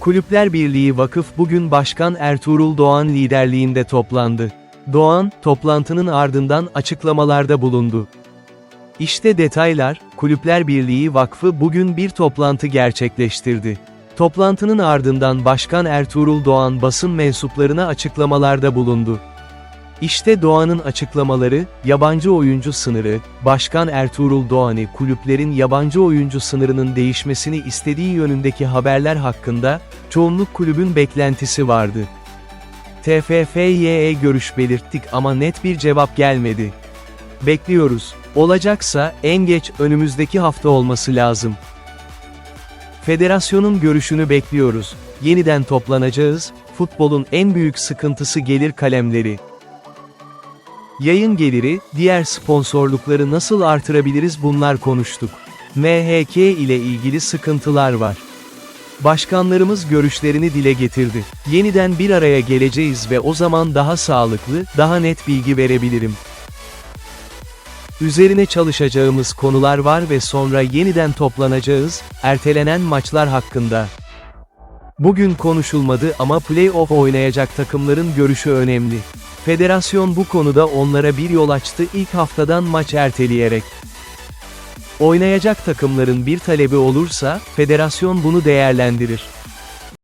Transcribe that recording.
Kulüpler Birliği Vakıf bugün Başkan Ertuğrul Doğan liderliğinde toplandı. Doğan, toplantının ardından açıklamalarda bulundu. İşte detaylar, Kulüpler Birliği Vakfı bugün bir toplantı gerçekleştirdi. Toplantının ardından Başkan Ertuğrul Doğan basın mensuplarına açıklamalarda bulundu. İşte Doğan'ın açıklamaları, yabancı oyuncu sınırı, Başkan Ertuğrul Doğan'ı kulüplerin yabancı oyuncu sınırının değişmesini istediği yönündeki haberler hakkında, çoğunluk kulübün beklentisi vardı. TFF'ye görüş belirttik ama net bir cevap gelmedi. Bekliyoruz. Olacaksa, en geç önümüzdeki hafta olması lazım. Federasyonun görüşünü bekliyoruz. Yeniden toplanacağız, futbolun en büyük sıkıntısı gelir kalemleri. Yayın geliri, diğer sponsorlukları nasıl artırabiliriz bunlar konuştuk. MHK ile ilgili sıkıntılar var. Başkanlarımız görüşlerini dile getirdi. Yeniden bir araya geleceğiz ve o zaman daha sağlıklı, daha net bilgi verebilirim. Üzerine çalışacağımız konular var ve sonra yeniden toplanacağız, ertelenen maçlar hakkında. Bugün konuşulmadı ama play-off oynayacak takımların görüşü önemli. Federasyon bu konuda onlara bir yol açtı ilk haftadan maç erteleyerek. Oynayacak takımların bir talebi olursa, federasyon bunu değerlendirir.